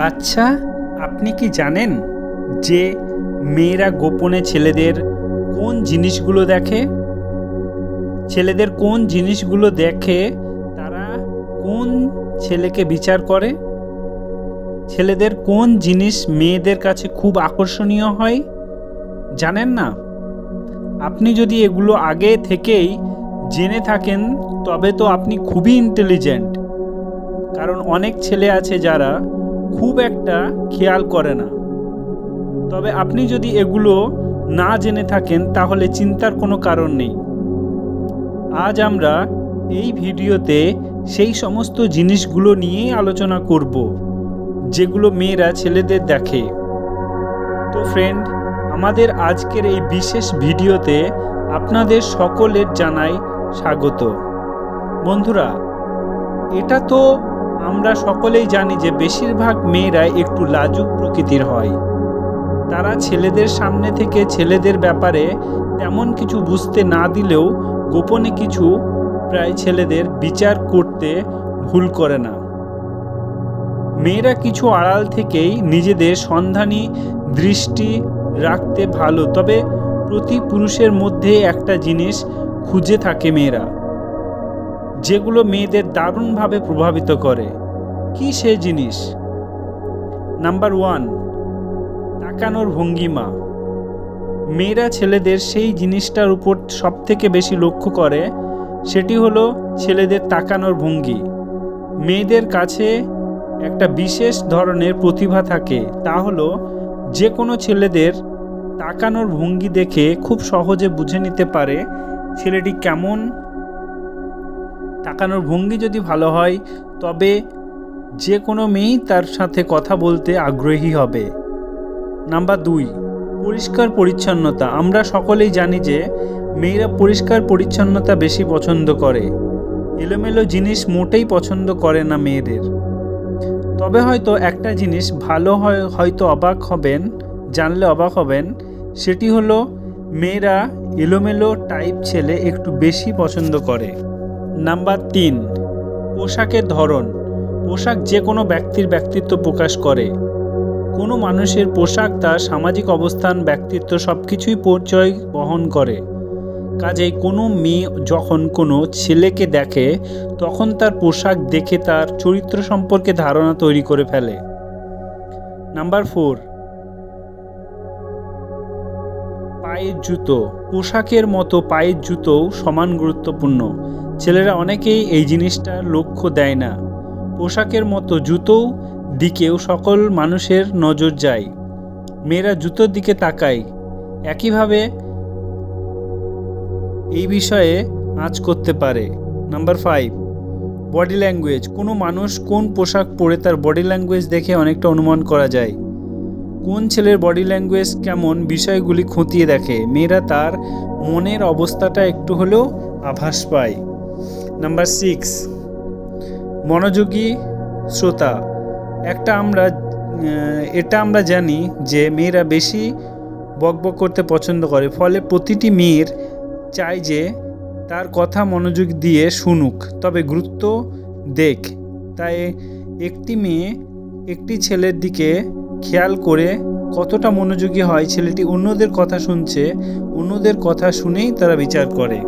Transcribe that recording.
আচ্ছা আপনি কি জানেন যে মেয়েরা গোপনে ছেলেদের কোন জিনিসগুলো দেখে? ছেলেদের কোন জিনিসগুলো দেখে তারা কোন ছেলেকে বিচার করে? ছেলেদের কোন জিনিস মেয়েদের কাছে খুব আকর্ষণীয় হয়? জানেন না? আপনি যদি এগুলো আগে থেকেই জেনে থাকেন, তবে তো আপনি খুবই ইন্টেলিজেন্ট কারণ অনেক ছেলে আছে যারা খুব একটা খেয়াল করে না। তবে আপনি যদি এগুলো না জেনে থাকেন, তাহলে চিন্তার কোনো কারণ নেই। আজ আমরা এই ভিডিওতে সেই সমস্ত জিনিসগুলো নিয়েই আলোচনা করব, যেগুলো মেয়েরা ছেলেদের দেখে। তো ফ্রেন্ড আমাদের আজকের এই বিশেষ ভিডিওতে আপনাদের সকলের জানাই স্বাগত। বন্ধুরা, এটা তো আমরা সকলেই জানি যে বেশিরভাগ মেয়েরাই একটু লাজুক প্রকৃতির হয়। তারা ছেলেদের সামনে থেকে ছেলেদের ব্যাপারে তেমন কিছু বুঝতে না দিলেও গোপনে কিছু প্রায় ছেলেদের বিচার করতে ভুল করে না। মেয়েরা কিছু আড়াল থেকেই নিজেদের সন্ধানী দৃষ্টি রাখতে ভালো, তবে প্রতি পুরুষের মধ্যে একটা জিনিস খুঁজে থাকে মেয়েরা। যেগুলো মেয়েদের দারুণভাবে প্রভাবিত করে। কি সে জিনিস? নাম্বার ওয়ান, তাকানোর ভঙ্গিমা। মেয়েরা ছেলেদের সেই জিনিসটার উপর সবথেকে বেশি লক্ষ্য করে, সেটি হলো ছেলেদের তাকানোর ভঙ্গি। মেয়েদের কাছে একটা বিশেষ ধরনের প্রতিভা থাকে, তা হলো যে কোনো ছেলেদের তাকানোর ভঙ্গি দেখে খুব সহজে বুঝে নিতে পারে ছেলেটি কেমন তাকানোর ভঙ্গি যদি ভালো হয়, তবে যে কোনো মেয়েই তার সাথে কথা বলতে আগ্রহী হবে। নাম্বার দুই, পরিষ্কার পরিচ্ছন্নতা। আমরা সকলেই জানি যে মেয়েরা পরিষ্কার পরিচ্ছন্নতা বেশি পছন্দ করে। এলোমেলো জিনিস মোটেই পছন্দ করে না মেয়েদের। তবে হয়তো একটা জিনিস ভালো হয়, হয়তো অবাক হবেন, জানলে অবাক হবেন, সেটি হলো মেয়েরা এলোমেলো টাইপ ছেলে একটু বেশি পছন্দ করে। নাম্বার তিন, পোশাকের ধরন। পোশাক যে কোনো ব্যক্তির ব্যক্তিত্ব প্রকাশ করে। কোনো মানুষের পোশাক তার সামাজিক অবস্থান, ব্যক্তিত্ব সব কিছুই পরিচয় বহন করে। কাজেই কোনো মেয়ে যখন কোনো ছেলেকে দেখে, তখন তার পোশাক দেখে তার চরিত্র সম্পর্কে ধারণা তৈরি করে ফেলে। নাম্বার ফোর, পায়ের জুতো। পোশাকের মতো পায়ের জুতোও সমান গুরুত্বপূর্ণ। ছেলেরা অনেকেই এই জিনিসটার লক্ষ্য দেয় না। পোশাকের মতো জুতোও দিকেও সকল মানুষের নজর যায়। মেয়েরা জুতোর দিকে তাকায়। একইভাবে এই বিষয়ে আঁচ করতে পারে। Number five, body language. কোনো মানুষ কোন পোশাক পরে তার বডি ল্যাঙ্গুয়েজ দেখে অনেকটা অনুমান করা যায়। কোন ছেলের বডি ল্যাঙ্গুয়েজ কেমন বিষয়গুলি খতিয়ে দেখে। মেয়েরা তার মনের অবস্থাটা একটু হলেও আভাস পায়। নাম্বার সিক্স মনোযোগী শ্রোতা। একটা আমরা এটা আমরা জানি যে মেয়েরা বেশি বকবক করতে পছন্দ করে। ফলে প্রতিটি মেয়ের চায় যে তার কথা মনোযোগ দিয়ে শুনুক, তবে গুরুত্ব দেখ। তাই একটি মেয়ে একটি ছেলের দিকে খেয়াল করে কতটা মনোযোগী হয় ছেলেটি অন্যদের কথা শুনছে, অন্যদের কথা শুনেই তারা বিচার করে।